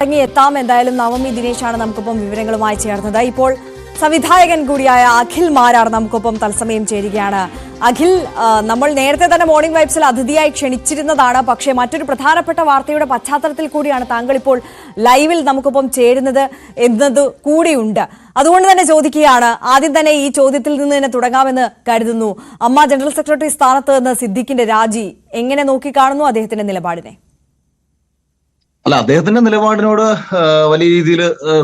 മടങ്ങി എത്താം. എന്തായാലും നവമി ദിനേശാണ് നമുക്കൊപ്പം വിവരങ്ങളുമായി ചേർന്നത്. ഇപ്പോൾ സംവിധായകൻ കൂടിയായ അഖിൽ മാരാർ നമുക്കൊപ്പം തത്സമയം ചേരുകയാണ്. അഖിൽ നമ്മൾ നേരത്തെ തന്നെ മോർണിംഗ് വൈബ്സിൽ അതിഥിയായി ക്ഷണിച്ചിരുന്നതാണ്. പക്ഷേ മറ്റൊരു പ്രധാനപ്പെട്ട വാർത്തയുടെ പശ്ചാത്തലത്തിൽ കൂടിയാണ് താങ്കൾ ഇപ്പോൾ ലൈവിൽ നമുക്കൊപ്പം ചേരുന്നത് എന്നത് കൂടിയുണ്ട്. അതുകൊണ്ട് തന്നെ ചോദിക്കുകയാണ് ആദ്യം തന്നെ ഈ ചോദ്യത്തിൽ നിന്ന് തന്നെ തുടങ്ങാമെന്ന് കരുതുന്നു. അമ്മ ജനറൽ സെക്രട്ടറി സ്ഥാനത്ത് നിന്ന് സിദ്ദിഖിന്റെ രാജി എങ്ങനെ നോക്കിക്കാണുന്നു അദ്ദേഹത്തിന്റെ നിലപാടിനെ? അല്ല അദ്ദേഹത്തിന്റെ നിലപാടിനോട് വലിയ രീതിയിൽ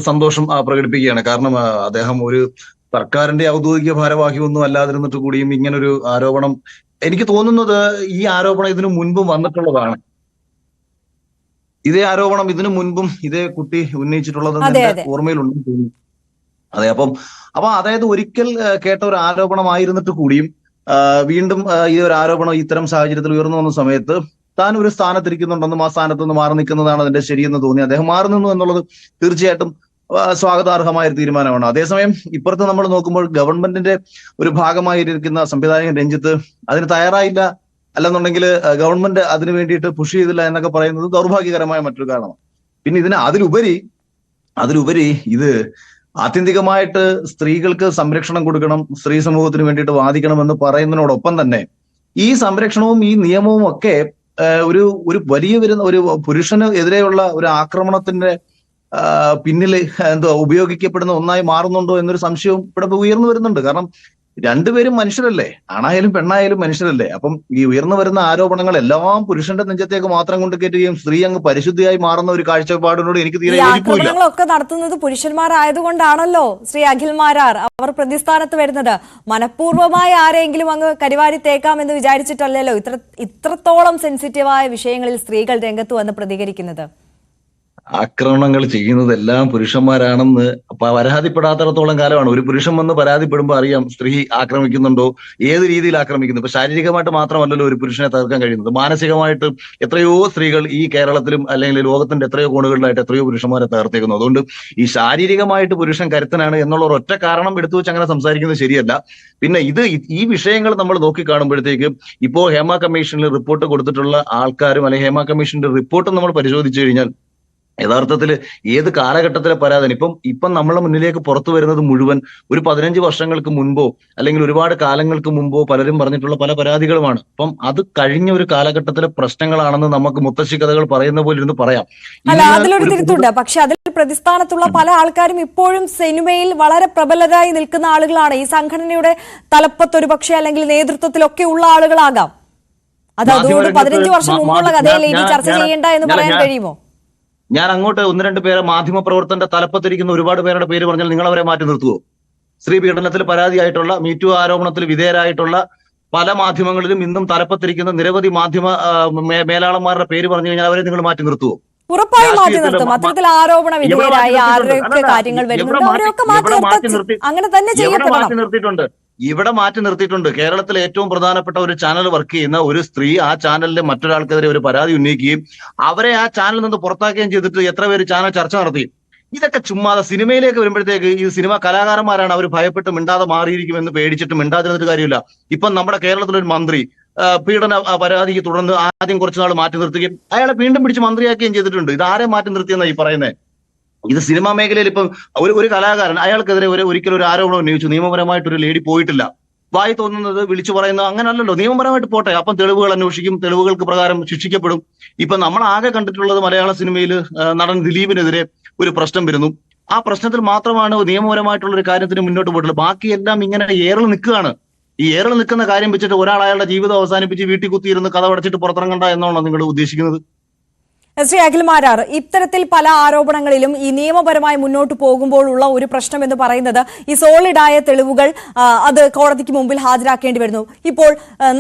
സന്തോഷം പ്രകടിപ്പിക്കുകയാണ്. കാരണം അദ്ദേഹം ഒരു സർക്കാരിന്റെ ഔദ്യോഗിക ഭാരവാഹിയൊന്നും അല്ലാതിരുന്നിട്ട് കൂടിയും ഇങ്ങനൊരു ആരോപണം എനിക്ക് തോന്നുന്നത് ഈ ആരോപണം ഇതിനു മുൻപും വന്നിട്ടുള്ളതാണ്. ഇതേ ആരോപണം ഇതിനു മുൻപും ഇതേ കുട്ടി ഉന്നയിച്ചിട്ടുള്ളത് എന്റെ. ഓർമ്മയിലുണ്ടെന്ന് തോന്നുന്നു അതെ അപ്പം അപ്പൊ അതായത് ഒരിക്കൽ കേട്ട ഒരു ആരോപണമായിരുന്നിട്ട് കൂടിയും വീണ്ടും ഈ ഒരു ആരോപണം ഇത്തരം സാഹചര്യത്തിൽ ഉയർന്നു വന്ന സമയത്ത് താൻ ഒരു സ്ഥാനത്തിരിക്കുന്നുണ്ടെന്നും ആ സ്ഥാനത്ത് നിന്ന് മാറി നിൽക്കുന്നതാണ് അതിന്റെ ശരിയെന്ന് തോന്നി. അദ്ദേഹം മാറി നിന്നു എന്നുള്ളത് തീർച്ചയായിട്ടും സ്വാഗതാർഹമായ ഒരു തീരുമാനമാണ്. അതേസമയം ഇപ്പുറത്ത് നമ്മൾ നോക്കുമ്പോൾ ഗവൺമെന്റിന്റെ ഒരു ഭാഗമായിരിക്കുന്ന സംവിധായകൻ രഞ്ജിത്ത് അതിന് തയ്യാറായില്ല. അല്ലെന്നുണ്ടെങ്കിൽ ഗവൺമെന്റ് അതിന് വേണ്ടിയിട്ട് പുഷ് ചെയ്തില്ല എന്നൊക്കെ പറയുന്നത് ദൗർഭാഗ്യകരമായ മറ്റൊരു കാരണമാണ്. പിന്നെ ഇതിന് അതിലുപരി അതിലുപരി ഇത് ആത്യന്തികമായിട്ട് സ്ത്രീകൾക്ക് സംരക്ഷണം കൊടുക്കണം സ്ത്രീ സമൂഹത്തിന് വേണ്ടിയിട്ട് വാദിക്കണം എന്ന് പറയുന്നതിനോടൊപ്പം തന്നെ ഈ സംരക്ഷണവും ഈ നിയമവും ഒക്കെ ഒരു ഒരു വലിയ വരുന്ന ഒരു പുരുഷന് എതിരെയുള്ള ഒരു ആക്രമണത്തിന്റെ പിന്നിൽ എന്തോ ഉപയോഗിക്കപ്പെടുന്ന ഒന്നായി മാറുന്നുണ്ടോ എന്നൊരു സംശയവും ഇവിടെ ഉയർന്നു വരുന്നുണ്ട്. കാരണം രണ്ടുപേരും മനുഷ്യരല്ലേ? ആണായാലും പെണ്ണായാലും മനുഷ്യരല്ലേ? അപ്പം ഈ ഉയർന്നു വരുന്ന ആരോപണങ്ങൾ എല്ലാം പുരുഷന്റെ നെഞ്ചത്തേക്ക് മാത്രം കൊണ്ട് കയറ്റുകയും സ്ത്രീ അങ്ങ് പരിശുദ്ധിയായി മാറുന്ന ഒരു കാഴ്ചപ്പാടിനോട് എനിക്ക് തീരെ ആക്രമണങ്ങളൊക്കെ നടത്തുന്നത് പുരുഷന്മാരായതുകൊണ്ടാണല്ലോ ശ്രീ അഖിൽ മാരാർ അവർ പ്രതിസ്ഥാനത്ത് വരുന്നത്. മനഃപൂർവമായി ആരെങ്കിലും അങ്ങ് കരിവാരി തേക്കാം എന്ന് വിചാരിച്ചിട്ടല്ലല്ലോ ഇത്ര ഇത്രത്തോളം സെൻസിറ്റീവായ വിഷയങ്ങളിൽ സ്ത്രീകൾ രംഗത്ത് വന്ന് പ്രതികരിക്കുന്നത്. ആക്രമണങ്ങൾ ചെയ്യുന്നതെല്ലാം പുരുഷന്മാരാണെന്ന് പരാതിപ്പെടാത്തടത്തോളം കാലമാണ്. ഒരു പുരുഷൻ വന്ന് പരാതിപ്പെടുമ്പോൾ അറിയാം സ്ത്രീ ആക്രമിക്കുന്നുണ്ടോ? ഏത് രീതിയിൽ ആക്രമിക്കുന്നു? ഇപ്പൊ ശാരീരികമായിട്ട് മാത്രമല്ലല്ലോ ഒരു പുരുഷനെ തകർക്കാൻ കഴിയുന്നത്. മാനസികമായിട്ട് എത്രയോ സ്ത്രീകൾ ഈ കേരളത്തിലും അല്ലെങ്കിൽ ലോകത്തിന്റെ എത്രയോ കോണുകളിലായിട്ട് എത്രയോ പുരുഷന്മാരെ തകർത്തേക്കുന്നു. അതുകൊണ്ട് ഈ ശാരീരികമായിട്ട് പുരുഷൻ കരുത്തനാണ് എന്നുള്ള ഒറ്റ കാരണം എടുത്തു വെച്ച് അങ്ങനെ സംസാരിക്കുന്നത് ശരിയല്ല. പിന്നെ ഇത് ഈ- ഈ വിഷയങ്ങൾ നമ്മൾ നോക്കി കാണുമ്പോഴത്തേക്ക് ഇപ്പോ ഹേമ കമ്മീഷനിൽ റിപ്പോർട്ട് കൊടുത്തിട്ടുള്ള ആൾക്കാരും അല്ലെങ്കിൽ ഹേമ കമ്മീഷന്റെ റിപ്പോർട്ടും നമ്മൾ പരിശോധിച്ചു കഴിഞ്ഞാൽ യഥാർത്ഥത്തിൽ ഏത് കാലഘട്ടത്തിലെ പരാതി ഇപ്പം ഇപ്പം നമ്മളെ മുന്നിലേക്ക് പുറത്തു വരുന്നത് മുഴുവൻ ഒരു പതിനഞ്ച് വർഷങ്ങൾക്ക് മുൻപോ അല്ലെങ്കിൽ ഒരുപാട് കാലങ്ങൾക്ക് മുമ്പോ പലരും പറഞ്ഞിട്ടുള്ള പല പരാതികളുമാണ്. അപ്പം അത് കഴിഞ്ഞ ഒരു കാലഘട്ടത്തിലെ പ്രശ്നങ്ങളാണെന്ന് നമുക്ക് മുത്തശ്ശി കഥകൾ പറയുന്ന പോലെ ഇരുന്ന് പറയാം. അല്ല അതിലൊരു തിരുത്തുണ്ട്. പക്ഷെ അതിൽ പ്രതിസ്ഥാനത്തുള്ള പല ആൾക്കാരും ഇപ്പോഴും സിനിമയിൽ വളരെ പ്രബലരായി നിൽക്കുന്ന ആളുകളാണ്. ഈ സംഘടനയുടെ തലപ്പത്ത് ഒരു പക്ഷേ അല്ലെങ്കിൽ നേതൃത്വത്തിലൊക്കെ ഉള്ള ആളുകളാകാം. അത് അതുകൊണ്ട് പതിനഞ്ച് വർഷം മുമ്പുള്ള കഥയിൽ ഇനി ചർച്ച ചെയ്യേണ്ട എന്ന് പറയാൻ കഴിയുമോ? ഞാൻ അങ്ങോട്ട് ഒന്ന് രണ്ട് പേരെ മാധ്യമ പ്രവർത്തന്റെ തലപ്പത്തിരിക്കുന്ന ഒരുപാട് പേരുടെ പേര് പറഞ്ഞാൽ നിങ്ങൾ അവരെ മാറ്റി നിർത്തുവോ? സ്ത്രീ പീഡനത്തിൽ പരാതിയായിട്ടുള്ള മീറ്റു ആരോപണത്തിൽ വിധേയരായിട്ടുള്ള പല മാധ്യമങ്ങളിലും ഇന്നും തലപ്പത്തിരിക്കുന്ന നിരവധി മാധ്യമ മേലാളന്മാരുടെ പേര് പറഞ്ഞു കഴിഞ്ഞാൽ അവരെ നിങ്ങൾ മാറ്റി നിർത്തുവോ? ഉറപ്പായും മാറ്റി നിർത്തും. അത്തരത്തിൽ ആരോപണ കാര്യങ്ങൾ വരുന്നുണ്ട്. മാറ്റി- അവരെയൊക്കെ മാറ്റി നിർത്തി? അങ്ങനെ തന്നെ ചെയ്യപ്പെടണം. ഇവിടെ മാറ്റി നിർത്തിയിട്ടുണ്ട്. കേരളത്തിലെ ഏറ്റവും പ്രധാനപ്പെട്ട ഒരു ചാനൽ വർക്ക് ചെയ്യുന്ന ഒരു സ്ത്രീ ആ ചാനലിലെ മറ്റൊരാൾക്കെതിരെ ഒരു പരാതി ഉന്നയിക്കുകയും അവരെ ആ ചാനലിൽ നിന്ന് പുറത്താക്കുകയും ചെയ്തിട്ട് എത്ര പേര് ചാനൽ ചർച്ച നടത്തി. ഇതൊക്കെ ചുമ്മാതെ സിനിമയിലേക്ക് വരുമ്പോഴത്തേക്ക് ഈ സിനിമ കലാകാരന്മാരാണ് അവർ ഭയപ്പെട്ട് മിണ്ടാതെ മാറിയിരിക്കുമെന്ന് പേടിച്ചിട്ട് മിണ്ടാതിരുന്നിട്ട് കാര്യമില്ല. ഇപ്പം നമ്മുടെ കേരളത്തിലൊരു മന്ത്രി പീഡന പരാതിക്ക് തുടർന്ന് ആദ്യം കുറച്ചുനാൾ മാറ്റി നിർത്തുകയും അയാളെ വീണ്ടും പിടിച്ച് മന്ത്രിയാക്കുകയും ചെയ്തിട്ടുണ്ട്. ഇത് ആരെ മാറ്റി നിർത്തിയെന്നാണ് ഈ പറയുന്നത് ഇത് സിനിമാ മേഖലയിൽ ഇപ്പം ഒരു ഒരു കലാകാരൻ അയാൾക്കെതിരെ ഒരു ഒരിക്കലും ഒരു ആരോപണം ഉന്നയിച്ചു. നിയമപരമായിട്ട് ഒരു ലേഡി പോയിട്ടില്ല. വായി തോന്നുന്നത് വിളിച്ചു പറയുന്നത് അങ്ങനല്ലല്ലോ. നിയമപരമായിട്ട് പോട്ടെ. അപ്പം തെളിവുകൾ അന്വേഷിക്കും. തെളിവുകൾക്ക് പ്രകാരം ശിക്ഷിക്കപ്പെടും. ഇപ്പൊ നമ്മൾ ആകെ കണ്ടിട്ടുള്ളത് മലയാള സിനിമയിൽ നടൻ ദിലീപിനെതിരെ ഒരു പ്രശ്നം വരുന്നു. ആ പ്രശ്നത്തിൽ മാത്രമാണ് നിയമപരമായിട്ടുള്ള ഒരു കാര്യത്തിന് മുന്നോട്ട് പോയിട്ടുള്ളത്. ബാക്കിയെല്ലാം ഇങ്ങനെ ഏറൽ നിൽക്കുകയാണ്. ഈ ഏറൽ നിൽക്കുന്ന കാര്യം വെച്ചിട്ട് ഒരാൾ അയാളുടെ ജീവിതം അവസാനിപ്പിച്ച് വീട്ടിൽ കുത്തിയിരുന്ന് കഥ അടച്ചിട്ട് പുറത്തിറങ്ങണ്ട എന്നാണോ നിങ്ങൾ ഉദ്ദേശിക്കുന്നത്? ശ്രീ അഖിൽ മാരാർ ഇത്തരത്തിൽ പല ആരോപണങ്ങളിലും ഈ നിയമപരമായി മുന്നോട്ട് പോകുമ്പോഴുള്ള ഒരു പ്രശ്നം എന്ന് പറയുന്നത് ഈ സോളിഡായ തെളിവുകൾ അത് കോടതിക്ക് മുമ്പിൽ ഹാജരാക്കേണ്ടി വരുന്നു. ഇപ്പോൾ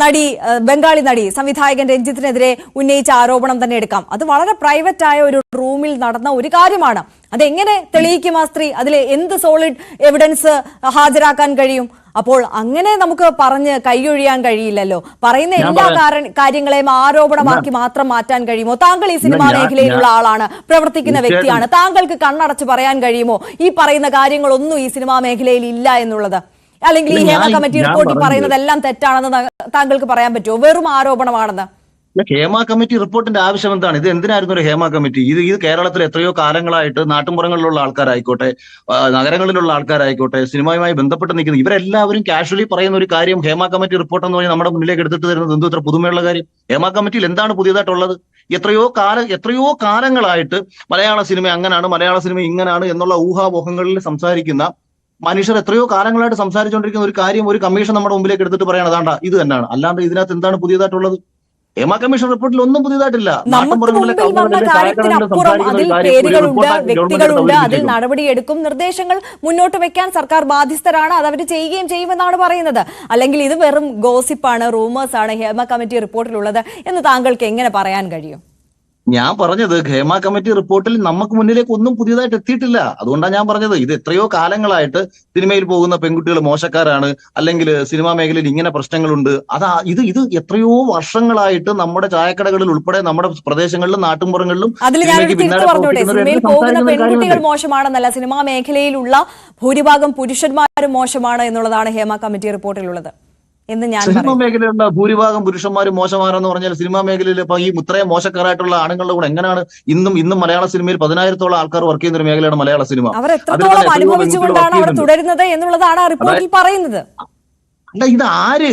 നടി ബംഗാളി നടി സംവിധായകൻ രഞ്ജിത്തിനെതിരെ ഉന്നയിച്ച ആരോപണം തന്നെ എടുക്കാം. അത് വളരെ പ്രൈവറ്റ് ആയ ഒരു റൂമിൽ നടന്ന ഒരു കാര്യമാണ്. അതെങ്ങനെ തെളിയിക്കും ആ സ്ത്രീ? അതിലെ എന്ത് സോളിഡ് എവിഡൻസ് ഹാജരാക്കാൻ കഴിയും? അപ്പോൾ അങ്ങനെ നമുക്ക് പറഞ്ഞ് കൈയൊഴിയാൻ കഴിയില്ലല്ലോ. പറയുന്ന എല്ലാ കാരണ കാര്യങ്ങളെയും ആരോപണമാക്കി മാത്രം മാറ്റാൻ കഴിയുമോ? താങ്കൾ ഈ സിനിമാ മേഖലയിലുള്ള ആളാണ് പ്രവർത്തിക്കുന്ന വ്യക്തിയാണ്. താങ്കൾക്ക് കണ്ണടച്ച് പറയാൻ കഴിയുമോ? ഈ പറയുന്ന കാര്യങ്ങളൊന്നും ഈ സിനിമാ മേഖലയിൽ ഇല്ല എന്നുള്ളത്. അല്ലെങ്കിൽ ഈ ഹേമ കമ്മിറ്റി റിപ്പോർട്ടിൽ പറയുന്നതെല്ലാം തെറ്റാണെന്ന് താങ്കൾക്ക് പറയാൻ പറ്റുമോ? വെറും ആരോപണമാണെന്ന്. ഹേമ കമ്മിറ്റി റിപ്പോർട്ടിന്റെ ആവശ്യം എന്താണ്? ഇത് എന്തിനായിരുന്നു ഒരു ഹേമ കമ്മിറ്റി? ഇത് ഇത് കേരളത്തിൽ എത്രയോ കാലങ്ങളായിട്ട് നാട്ടുമ്പുറങ്ങളിലുള്ള ആൾക്കാരായിക്കോട്ടെ നഗരങ്ങളിലുള്ള ആൾക്കാരായിക്കോട്ടെ സിനിമയുമായി ബന്ധപ്പെട്ട് നിൽക്കുന്ന ഇവരെല്ലാവരും കാഷ്വലി പറയുന്ന ഒരു കാര്യം ഹേമ കമ്മിറ്റി റിപ്പോർട്ട് എന്ന് പറഞ്ഞാൽ നമ്മുടെ മുന്നിലേക്ക് എടുത്തിട്ട് തരുന്നത് എന്തോ ഇത്ര പുതുമയുള്ള കാര്യം? ഹേമ കമ്മിറ്റിയിൽ എന്താണ് പുതിയതായിട്ടുള്ളത്? എത്രയോ കാല എത്രയോ കാലങ്ങളായിട്ട് മലയാള സിനിമ അങ്ങനാണ് മലയാള സിനിമ ഇങ്ങനാണ് എന്നുള്ള ഊഹാപോഹങ്ങളിൽ സംസാരിക്കുന്ന മനുഷ്യർ എത്രയോ കാലങ്ങളായിട്ട് സംസാരിച്ചുകൊണ്ടിരിക്കുന്ന ഒരു കാര്യം ഒരു കമ്മീഷൻ നമ്മുടെ മുമ്പിലേക്ക് എടുത്തിട്ട് പറയണം. അതാണ്ട ഇത് തന്നെയാണ് അല്ലാണ്ട് ഇതിനകത്ത് എന്താണ് പുതിയതായിട്ടുള്ളത്? ഹേമ കമ്മീഷൻ റിപ്പോർട്ടിൽ ഒന്നും പുതിയതായിട്ടില്ല. അതിൽ പേരുകളുണ്ട് വ്യക്തികളുണ്ട് അതിൽ. നടപടിയെടുക്കും നിർദ്ദേശങ്ങൾ മുന്നോട്ട് വെക്കാൻ സർക്കാർ ബാധ്യസ്ഥരാണ് അത് അവർ ചെയ്യുകയും ചെയ്യുമെന്നാണ് പറയുന്നത്. അല്ലെങ്കിൽ ഇത് വെറും ഗോസിപ്പാണ് ആണ് ഹേമ കമ്മിറ്റി റിപ്പോർട്ടിലുള്ളത് എന്ന് താങ്കൾക്ക് എങ്ങനെ പറയാൻ കഴിയും? ഞാൻ പറഞ്ഞത് ഖേമ കമ്മിറ്റി റിപ്പോർട്ടിൽ നമുക്ക് മുന്നിലേക്ക് ഒന്നും പുതിയതായിട്ട് എത്തിയിട്ടില്ല. അതുകൊണ്ടാണ് ഞാൻ പറഞ്ഞത്. ഇത് എത്രയോ കാലങ്ങളായിട്ട് സിനിമയിൽ പോകുന്ന പെൺകുട്ടികൾ മോശക്കാരാണ്. അല്ലെങ്കിൽ സിനിമാ മേഖലയിൽ ഇങ്ങനെ പ്രശ്നങ്ങളുണ്ട്. അതാ ഇത് ഇത് എത്രയോ വർഷങ്ങളായിട്ട് നമ്മുടെ ചായക്കടകളിൽ ഉൾപ്പെടെ നമ്മുടെ പ്രദേശങ്ങളിലും സംസാരിക്കുന്ന പെൺകുട്ടികൾ മോശമാണെന്നല്ല സിനിമാ മേഖലയിലുള്ള ഭൂരിഭാഗം പുരുഷന്മാരും മോശമാണ് എന്നുള്ളതാണ് ഹേമ കമ്മിറ്റി റിപ്പോർട്ടിലുള്ളത്. എന്ന് ഞാൻ സിനിമ മേഖലയിലുള്ള ഭൂരിഭാഗം പുരുഷന്മാർ മോശമാരെന്ന് പറഞ്ഞാൽ സിനിമാ മേഖലയിൽ ഇപ്പൊ ഈ ഇത്രയും മോശക്കാരായിട്ടുള്ള ആണുങ്ങളുടെ കൂടെ എങ്ങനെയാണ് ഇന്നും ഇന്നും മലയാള സിനിമയിൽ പതിനായിരത്തോളം ആൾക്കാർ വർക്ക് ചെയ്യുന്ന ഒരു മേഖലയാണ് മലയാള സിനിമ. അവർ എത്രത്തോളം അനുഭവിച്ചുകൊണ്ടാണ് തുടരുന്നത് എന്നുള്ളതാണ് റിപ്പോർട്ടിൽ പറയുന്നത്. അല്ല ഇത് ആര്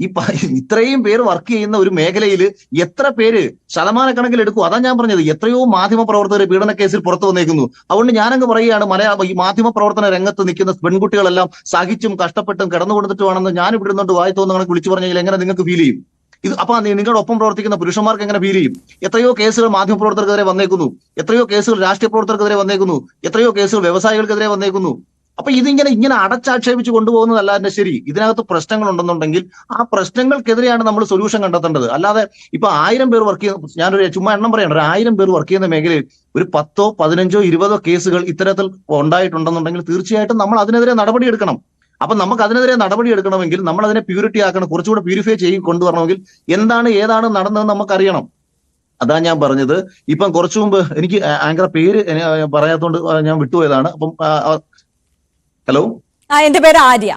ഈ ഇത്രയും പേര് വർക്ക് ചെയ്യുന്ന ഒരു മേഖലയിൽ എത്ര പേര് ശതമാനക്കണക്കിൽ എടുക്കും? അതാ ഞാൻ പറഞ്ഞത്. എത്രയോ മാധ്യമ പ്രവർത്തകർ പീഡന കേസിൽ പുറത്തു വന്നേക്കുന്നു. അതുകൊണ്ട് ഞാനങ്ങ് പറയുകയാണ് മലയാള ഈ മാധ്യമ പ്രവർത്തന രംഗത്ത് നിൽക്കുന്ന പെൺകുട്ടികളെല്ലാം സഹിച്ചും കഷ്ടപ്പെട്ടും കിടന്നു കൊടുത്തിട്ടുമാണെന്ന് ഞാൻ ഇവിടെ നിന്നുകൊണ്ട് വായി തോന്നുന്ന വിളിച്ചു പറഞ്ഞെങ്കിൽ എങ്ങനെ നിങ്ങൾക്ക് ഫീൽ ചെയ്യും? ഇത് അപ്പൊ നിങ്ങളുടെ ഒപ്പം പ്രവർത്തിക്കുന്ന പുരുഷന്മാർക്ക് എങ്ങനെ ഫീൽ ചെയ്യും? എത്രയോ കേസുകൾ മാധ്യമ പ്രവർത്തകർക്കെതിരെ വന്നേക്കുന്നു. എത്രയോ കേസുകൾ രാഷ്ട്രീയ പ്രവർത്തകർക്കെതിരെ വന്നേക്കുന്നു. എത്രയോ കേസുകൾ വ്യവസായികൾക്കെതിരെ വന്നേക്കുന്നു. അപ്പൊ ഇതിങ്ങനെ ഇങ്ങനെ അടച്ചാക്ഷേപിച്ച് കൊണ്ടുപോകുന്നതല്ല എന്റെ ശരി. ഇതിനകത്ത് പ്രശ്നങ്ങൾ ഉണ്ടെന്നുണ്ടെങ്കിൽ ആ പ്രശ്നങ്ങൾക്കെതിരെയാണ് നമ്മൾ സൊല്യൂഷൻ കണ്ടെത്തേണ്ടത്. അല്ലാതെ ഇപ്പൊ ആയിരം പേർ വർക്ക് ചെയ്യുന്ന ഞാനൊരു ചുമ്മാ എണ്ണം പറയണ്ട. ഒരു ആയിരം പേർ വർക്ക് ചെയ്യുന്ന മേഖലയിൽ ഒരു പത്തോ പതിനഞ്ചോ ഇരുപതോ കേസുകൾ ഇത്തരത്തിൽ ഉണ്ടായിട്ടുണ്ടെന്നുണ്ടെങ്കിൽ തീർച്ചയായിട്ടും നമ്മൾ അതിനെതിരെ നടപടിയെടുക്കണം. അപ്പൊ നമുക്ക് അതിനെതിരെ നടപടി എടുക്കണമെങ്കിൽ നമ്മൾ അതിനെ പ്യൂരിറ്റി ആക്കണം കുറച്ചുകൂടെ പ്യൂരിഫൈ ചെയ്ത് കൊണ്ടുവരണമെങ്കിൽ എന്താണ് ഏതാണ് നടന്നതെന്ന് നമുക്കറിയണം. അതാ ഞാൻ പറഞ്ഞത്. ഇപ്പം കുറച്ചു മുമ്പ് എനിക്ക് ആങ്കർ പേര് പറയാത്തോണ്ട് ഞാൻ വിട്ടുപോയതാണ്. അപ്പം ഹലോ ആ എന്റെ പേര് ആര്യ.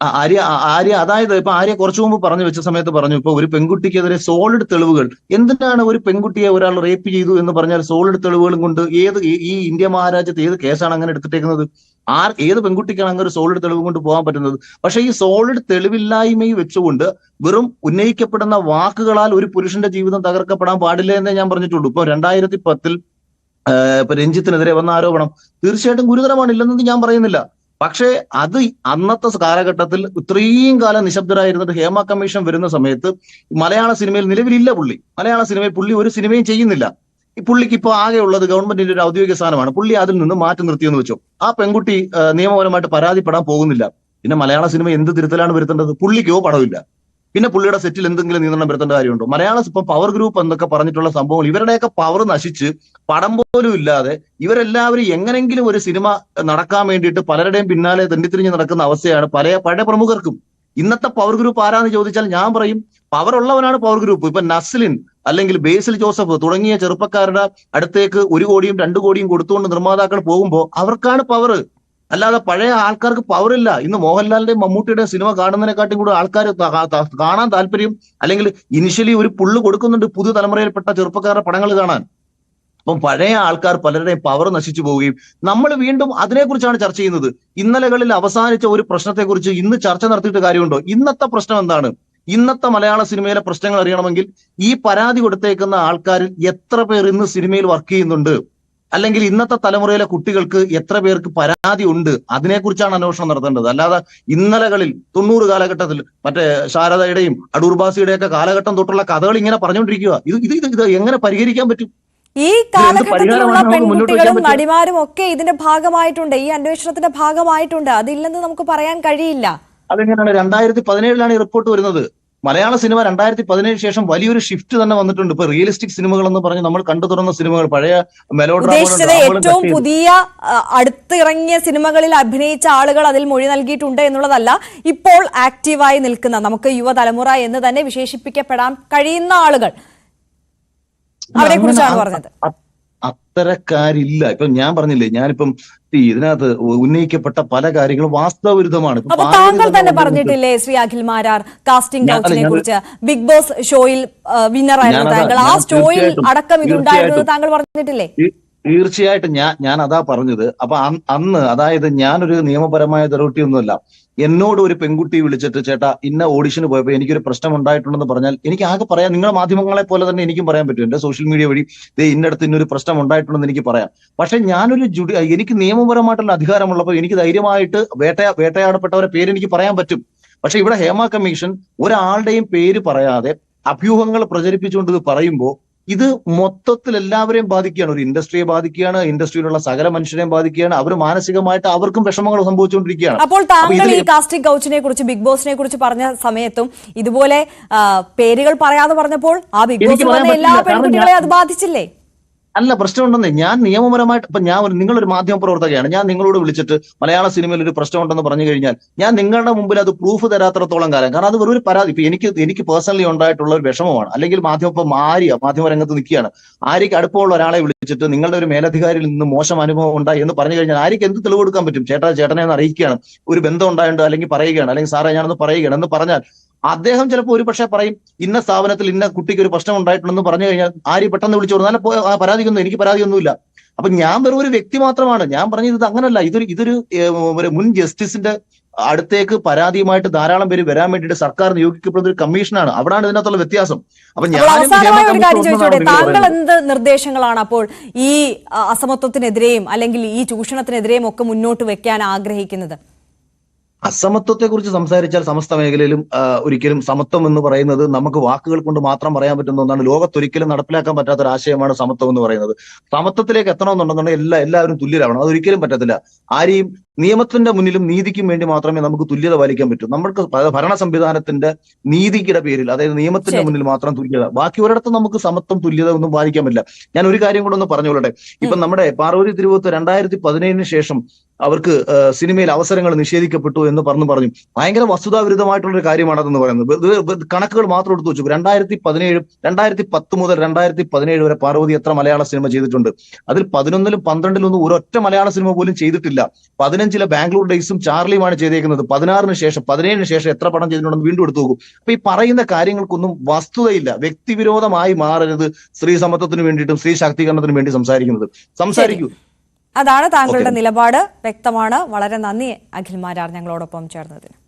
ആര്യ ആര്യ അതായത് ഇപ്പൊ ആര്യ കുറച്ചു മുമ്പ് പറഞ്ഞു വെച്ച സമയത്ത് പറഞ്ഞു ഇപ്പൊ ഒരു പെൺകുട്ടിക്കെതിരെ സോളിഡ് തെളിവുകൾ. എന്തിനാണ് ഒരു പെൺകുട്ടിയെ ഒരാൾ റേപ്പ് ചെയ്തു എന്ന് പറഞ്ഞാൽ സോളിഡ് തെളിവുകളും കൊണ്ട് ഏത് ഈ- ഈ ഇന്ത്യ മഹാരാജ്യത്ത് ഏത് കേസാണ് അങ്ങനെ എടുത്തിട്ടേക്കുന്നത്? ആർ ഏത് പെൺകുട്ടിക്കാണ് അങ്ങനെ ഒരു സോളിഡ് തെളിവ് കൊണ്ട് പോകാൻ പറ്റുന്നത്? പക്ഷേ ഈ സോളിഡ് തെളിവില്ലായ്മയും വെച്ചുകൊണ്ട് വെറും ഉന്നയിക്കപ്പെടുന്ന വാക്കുകളാൽ ഒരു പുരുഷന്റെ ജീവിതം തകർക്കപ്പെടാൻ പാടില്ല എന്നേ ഞാൻ പറഞ്ഞിട്ടുള്ളൂ. ഇപ്പൊ രണ്ടായിരത്തി പത്തിൽ ഇപ്പൊ രഞ്ജിത്തിനെതിരെ വന്ന ആരോപണം തീർച്ചയായിട്ടും ഗുരുതരമാണ് ഇല്ലെന്നൊന്നും ഞാൻ പറയുന്നില്ല. പക്ഷേ അത് അന്നത്തെ കാലഘട്ടത്തിൽ ഇത്രയും കാലം നിശബ്ദരായിരുന്നിട്ട് ഹേമ കമ്മീഷൻ വരുന്ന സമയത്ത് മലയാള സിനിമയിൽ നിലവിലില്ല പുള്ളി. മലയാള സിനിമയിൽ പുള്ളി ഒരു സിനിമയും ചെയ്യുന്നില്ല. ഈ പുള്ളിക്ക് ഇപ്പോൾ ആകെ ഉള്ളത് ഗവൺമെന്റിന്റെ ഒരു ഔദ്യോഗിക സ്ഥാനമാണ്. പുള്ളി അതിൽ നിന്ന് മാറ്റി നിർത്തിയെന്ന് വെച്ചു. ആ പെൺകുട്ടി നിയമപരമായിട്ട് പരാതിപ്പെടാൻ പോകുന്നില്ല. പിന്നെ മലയാള സിനിമ എന്ത് തിരുത്തലാണ് വരുത്തേണ്ടത്? പുള്ളിക്കോ പടമില്ല പിന്നെ പുള്ളിയുടെ സെറ്റിൽ എന്തെങ്കിലും നിയന്ത്രണം വരുത്തേണ്ട കാര്യമുണ്ടോ? മലയാള ഇപ്പം പവർ ഗ്രൂപ്പ് എന്നൊക്കെ പറഞ്ഞിട്ടുള്ള സംഭവങ്ങൾ ഇവരുടെയൊക്കെ പവർ നശിച്ച് പടം പോലും ഇല്ലാതെ ഇവരെല്ലാവരും എങ്ങനെങ്കിലും ഒരു സിനിമ നടക്കാൻ വേണ്ടിയിട്ട് പലരുടെയും പിന്നാലെ തെണ്ടിത്തിരിഞ്ഞ് നടക്കുന്ന അവസ്ഥയാണ് പല പഴയ പ്രമുഖർക്കും. ഇന്നത്തെ പവർ ഗ്രൂപ്പ് ആരാന്ന് ചോദിച്ചാൽ ഞാൻ പറയും പവർ ഉള്ളവനാണ് പവർ ഗ്രൂപ്പ് ഇപ്പൊ നസ്ലിൻ അല്ലെങ്കിൽ ബേസിൽ ജോസഫ് തുടങ്ങിയ ചെറുപ്പക്കാരുടെ അടുത്തേക്ക് ഒരു കോടിയും രണ്ടു കോടിയും കൊടുത്തുകൊണ്ട് നിർമ്മാതാക്കൾ പോകുമ്പോൾ അവർക്കാണ് പവർ അല്ലാതെ പഴയ ആൾക്കാർക്ക് പവറില്ല ഇന്ന് മോഹൻലാലിന്റെയും മമ്മൂട്ടിയുടെയും സിനിമ കാണുന്നതിനെക്കാട്ടും കൂടെ ആൾക്കാർ കാണാൻ താല്പര്യം അല്ലെങ്കിൽ ഇനിഷ്യലി ഒരു പുള്ളു കൊടുക്കുന്നുണ്ട് പുതിയ തലമുറയിൽപ്പെട്ട ചെറുപ്പക്കാരുടെ പടങ്ങൾ കാണാൻ. അപ്പം പഴയ ആൾക്കാർ പലരുടെയും പവർ നശിച്ചു പോവുകയും നമ്മൾ വീണ്ടും അതിനെക്കുറിച്ചാണ് ചർച്ച ചെയ്യുന്നത്. ഇന്നലകളിൽ അവസാനിച്ച ഒരു പ്രശ്നത്തെക്കുറിച്ച് ഇന്ന് ചർച്ച നടത്തിയിട്ട് കാര്യമുണ്ടോ? ഇന്നത്തെ പ്രശ്നം എന്താണ്? ഇന്നത്തെ മലയാള സിനിമയിലെ പ്രശ്നങ്ങൾ അറിയണമെങ്കിൽ ഈ പരാതി കൊടുത്തേക്കുന്ന ആൾക്കാരിൽ എത്ര പേർ ഇന്ന് സിനിമയിൽ വർക്ക് ചെയ്യുന്നുണ്ട്? അല്ലെങ്കിൽ ഇന്നത്തെ തലമുറയിലെ കുട്ടികൾക്ക് എത്ര പേർക്ക് പരാതി ഉണ്ട്? അതിനെക്കുറിച്ചാണ് അന്വേഷണം നടത്തേണ്ടത്. അല്ലാതെ ഇന്നലകളിൽ തൊണ്ണൂറ് കാലഘട്ടത്തിൽ മറ്റേ ശാരദയുടെയും അടൂർ ബാസിയുടെയും ഒക്കെ കാലഘട്ടം തൊട്ടുള്ള കഥകൾ ഇങ്ങനെ പറഞ്ഞുകൊണ്ടിരിക്കുക ഇത് ഇത് ഇത് ഇത് എങ്ങനെ പരിഹരിക്കാൻ പറ്റും? ഈ കാലഘട്ടത്തിലുള്ള പെൺകുട്ടികളും നടിമാരും ഒക്കെ ഇതിന്റെ ഭാഗമായിട്ടുണ്ട്. ഈ അന്വേഷണത്തിന്റെ ഭാഗമായിട്ടുണ്ട്. അതില്ലെന്ന് നമുക്ക് പറയാൻ കഴിയില്ല. അതെങ്ങനെയാണ്? രണ്ടായിരത്തി പതിനേഴിലാണ് ഈ റിപ്പോർട്ട് വരുന്നത്. മലയാള സിനിമ രണ്ടായിരത്തി പതിനേഴ് ശേഷം വലിയൊരു ഷിഫ്റ്റ് തന്നെ വന്നിട്ടുണ്ട്. ഇപ്പൊ റിയലിസ്റ്റിക് സിനിമകൾ എന്ന് പറഞ്ഞ് നമ്മൾ കണ്ടു തുറന്ന സിനിമകൾ പഴയ മെലോഡ്രാമ ഏറ്റവും പുതിയ അടുത്തിറങ്ങിയ സിനിമകളിൽ അഭിനയിച്ച ആളുകൾ അതിൽ മൊഴി നൽകിയിട്ടുണ്ട് എന്നുള്ളതല്ല ഇപ്പോൾ ആക്റ്റീവായി നിൽക്കുന്ന നമുക്ക് യുവതലമുറ എന്ന് തന്നെ വിശേഷിപ്പിക്കപ്പെടാൻ കഴിയുന്ന ആളുകൾ. അവരെ കുറിച്ചാണ് പറഞ്ഞത്. അത്തരക്കാരില്ല. ഇപ്പൊ ഞാൻ പറഞ്ഞില്ലേ ഞാനിപ്പം ഇതിനകത്ത് ഉന്നയിക്കപ്പെട്ട പല കാര്യങ്ങളും വാസ്തവവിരുദ്ധമാണ്. താങ്കൾ തന്നെ പറഞ്ഞിട്ടില്ലേ ശ്രീ അഖിൽ മാരാർ കാസ്റ്റിംഗ് കൗച്ചിനെ കുറിച്ച്? ബിഗ് ബോസ് ഷോയിൽ വിന്നർ ആയിരുന്നു താങ്കൾ. ആ ഷോയിൽ അടക്കം ഇതുണ്ടായിരുന്നു. താങ്കൾ പറഞ്ഞിട്ടില്ലേ? തീർച്ചയായിട്ടും ഞാൻ ഞാൻ അതാ പറഞ്ഞത്. അപ്പൊ അന്ന് അതായത് ഞാനൊരു നിയമപരമായ അതോറിറ്റി എന്നോട് ഒരു പെൺകുട്ടി വിളിച്ചിട്ട് ചേട്ടാ ഇന്ന ഓഡിഷന് പോയപ്പോ എനിക്കൊരു പ്രശ്നം ഉണ്ടായിട്ടുണ്ടെന്ന് പറഞ്ഞാൽ എനിക്ക് ആകെ പറയാം നിങ്ങളുടെ മാധ്യമങ്ങളെ പോലെ തന്നെ എനിക്കും പറയാൻ പറ്റും. എന്റെ സോഷ്യൽ മീഡിയ വഴി ദേ ഇന്നടത്ത് ഇന്നൊരു പ്രശ്നം ഉണ്ടായിട്ടുണ്ടെന്ന് എനിക്ക് പറയാം. പക്ഷെ ഞാനൊരു ജുഡി എനിക്ക് നിയമപരമായിട്ടുള്ള അധികാരമുള്ളപ്പോൾ എനിക്ക് ധൈര്യമായിട്ട് വേട്ടയാ വേട്ടയാടപ്പെട്ടവരെ പേര് എനിക്ക് പറയാൻ പറ്റും. പക്ഷെ ഇവിടെ ഹേമ കമ്മീഷൻ ഒരാളുടെയും പേര് പറയാതെ അഭ്യൂഹങ്ങൾ പ്രചരിപ്പിച്ചുകൊണ്ട് ഇത് പറയുമ്പോൾ ഇത് മൊത്തത്തിൽ എല്ലാവരെയും ബാധിക്കുകയാണ്. ഒരു ഇൻഡസ്ട്രിയെ ബാധിക്കുകയാണ് ഇൻഡസ്ട്രിയിലുള്ള സകല മനുഷ്യരെയും ബാധിക്കുകയാണ്. അവർ മാനസികമായിട്ട് അവർക്കും വിഷമങ്ങൾ സംഭവിച്ചുകൊണ്ടിരിക്കുകയാണ്. അപ്പോൾ താങ്കൾ ഈ കാസ്റ്റിംഗ് കൗച്ചിനെ കുറിച്ച് ബിഗ് ബോസിനെ കുറിച്ച് പറഞ്ഞ സമയത്തും ഇതുപോലെ പേരുകൾ പറയാതെ പറഞ്ഞപ്പോൾ ആ ബിഗ് വന്ന എല്ലാ. പെൺകുട്ടികളെ അത് ബാധിച്ചില്ലേ? അല്ല പ്രശ്നമുണ്ടെന്നേ ഞാൻ നിയമപരമായിട്ട് ഇപ്പൊ ഞാൻ ഒരു- നിങ്ങളൊരു മാധ്യമ പ്രവർത്തകയാണ് ഞാൻ നിങ്ങളോട് വിളിച്ചിട്ട് മലയാള സിനിമയിൽ ഒരു പ്രശ്നമുണ്ടെന്ന് പറഞ്ഞു കഴിഞ്ഞാൽ ഞാൻ നിങ്ങളുടെ മുമ്പിൽ അത് പ്രൂഫ് തരാത്രത്തോളം കാലം. കാരണം അത് വെറും പരാതി. ഇപ്പൊ എനിക്ക് എനിക്ക് പേഴ്സണലി ഉണ്ടായിട്ടുള്ള ഒരു വിഷമമാണ്. അല്ലെങ്കിൽ മാധ്യമ ഇപ്പൊ ആര്യ മാധ്യമ രംഗത്ത് നിൽക്കുകയാണ്. ആര്യക്ക് അടുപ്പമുള്ള ഒരാളെ വിളിച്ചിട്ട് നിങ്ങളുടെ ഒരു മേലധികാരിയിൽ നിന്ന് മോശം അനുഭവം ഉണ്ടായി എന്ന് പറഞ്ഞു കഴിഞ്ഞാൽ ആര്യക്ക് എന്ത് തെളിവ് കൊടുക്കാൻ പറ്റും? ചേട്ടാ ചേട്ടനെ എന്ന് അറിയിക്കുകയാണ്. ഒരു ബന്ധം ഉണ്ടായിട്ടുണ്ട് അല്ലെങ്കിൽ പറയുകയാണ്. അല്ലെങ്കിൽ സാറേ ഞാനൊന്ന് പറയുകയാണ്. എന്ന് പറഞ്ഞാൽ അദ്ദേഹം ചിലപ്പോൾ ഒരു പക്ഷേ പറയും ഇന്ന സ്ഥാപനത്തിൽ ഇന്ന കുട്ടിക്ക് ഒരു പ്രശ്നം ഉണ്ടായിട്ടുണ്ടെന്ന് പറഞ്ഞു കഴിഞ്ഞാൽ ആര് പെട്ടെന്ന് വിളിച്ചു പറഞ്ഞാൽ പരാതിയൊന്നും എനിക്ക് പരാതിയൊന്നുമില്ല. അപ്പൊ ഞാൻ വെറും ഒരു വ്യക്തി മാത്രമാണ്. ഞാൻ പറഞ്ഞത് ഇത് അങ്ങനല്ല. ഇതൊരു ഇതൊരു ഒരു മുൻ ജസ്റ്റിസിന്റെ അടുത്തേക്ക് പരാതിയുമായിട്ട് ധാരാളം പേര് വരാൻ വേണ്ടിയിട്ട് സർക്കാർ നിയോഗിക്കപ്പെടുന്ന ഒരു കമ്മീഷനാണ്. അവിടാണ് ഇതിനകത്തുള്ള വ്യത്യാസം. അപ്പൊ താങ്കൾ എന്ത് നിർദ്ദേശങ്ങളാണ് അപ്പോൾ ഈ അസമത്വത്തിനെതിരെയും അല്ലെങ്കിൽ ഈ ചൂഷണത്തിനെതിരെയും ഒക്കെ മുന്നോട്ട് വെക്കാൻ ആഗ്രഹിക്കുന്നത്? അസമത്വത്തെ കുറിച്ച് സംസാരിച്ചാൽ സമസ്ത മേഖലയിലും ഒരിക്കലും സമത്വം എന്ന് പറയുന്നത് നമുക്ക് വാക്കുകൾ കൊണ്ട് മാത്രം പറയാൻ പറ്റുന്ന ഒന്നാണ്. ലോകത്തൊരിക്കലും നടപ്പിലാക്കാൻ പറ്റാത്ത ഒരു ആശയമാണ് സമത്വം എന്ന് പറയുന്നത്. സമത്വത്തിലേക്ക് എത്തണമെന്നുണ്ടെന്നുണ്ടെങ്കിൽ എല്ലാ എല്ലാവരും തുല്യരാവണം. അതൊരിക്കലും പറ്റത്തില്ല. ആരെയും നിയമത്തിന്റെ മുന്നിലും നീതിക്കും വേണ്ടി മാത്രമേ നമുക്ക് തുല്യത പാലിക്കാൻ പറ്റൂ. നമ്മൾക്ക് ഭരണ സംവിധാനത്തിന്റെ നീതിയുടെ പേരിൽ അതായത് നിയമത്തിന്റെ മുന്നിൽ മാത്രം തുല്യത. ബാക്കി ഒരിടത്തും നമുക്ക് സമത്വം തുല്യത ഒന്നും പാലിക്കാൻ പറ്റില്ല. ഞാൻ ഒരു കാര്യം കൂടെ ഒന്ന് പറഞ്ഞോളട്ടെ ഇപ്പൊ നമ്മുടെ പാർവതി തിരുവത്ത് രണ്ടായിരത്തി പതിനേഴിന് ശേഷം അവർക്ക് സിനിമയിൽ അവസരങ്ങൾ നിഷേധിക്കപ്പെട്ടു എന്ന് പറഞ്ഞു പറഞ്ഞു. ഭയങ്കര വസ്തുതാവിരുദ്ധമായിട്ടുള്ള ഒരു കാര്യമാണ് അതെന്ന് പറയുന്നത് കണക്കുകൾ മാത്രം എടുത്തു വെച്ചു രണ്ടായിരത്തി പതിനേഴ് രണ്ടായിരത്തി പത്ത് മുതൽ രണ്ടായിരത്തി പതിനേഴ് വരെ പാർവതി എത്ര മലയാള സിനിമ ചെയ്തിട്ടുണ്ട്. അതിൽ പതിനൊന്നിലും പന്ത്രണ്ടിലും ഒന്നും ഒരൊറ്റ മലയാള സിനിമ പോലും ചെയ്തിട്ടില്ല. പതിനഞ്ചിലെ ബാംഗ്ലൂർ ഡേയ്സും ചാർലിയുമാണ് ചെയ്തേക്കുന്നത്. പതിനാറിന് ശേഷം പതിനേഴിന് ശേഷം എത്ര പടം ചെയ്തിട്ടുണ്ടെന്ന് വീണ്ടും എടുത്തു നോക്കും. അപ്പൊ ഈ പറയുന്ന കാര്യങ്ങൾക്കൊന്നും വസ്തുതയില്ല. വ്യക്തിവിരോധമായി മാറരുത് സ്ത്രീ സമത്വത്തിന് വേണ്ടിയിട്ടും സ്ത്രീ ശാക്തീകരണത്തിന് വേണ്ടി സംസാരിക്കുന്നത്. സംസാരിക്കൂ. അതാണ് താങ്കളുടെ. നിലപാട്. വ്യക്തമാണ്. വളരെ നന്ദി അഖിൽ മാരാർ ഞങ്ങളോടൊപ്പം ചേർന്നതിന്.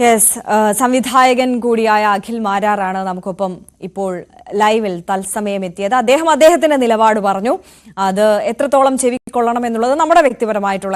യെസ് സംവിധായകൻ കൂടിയായ അഖിൽ മാരാറാണ് നമുക്കൊപ്പം ഇപ്പോൾ ലൈവിൽ തത്സമയം എത്തിയത്. അദ്ദേഹം അദ്ദേഹത്തിന്റെ നിലപാട് പറഞ്ഞു. അത് എത്രത്തോളം ചെവിക്കൊള്ളണം എന്നുള്ളത് നമ്മുടെ വ്യക്തിപരമായിട്ടുള്ള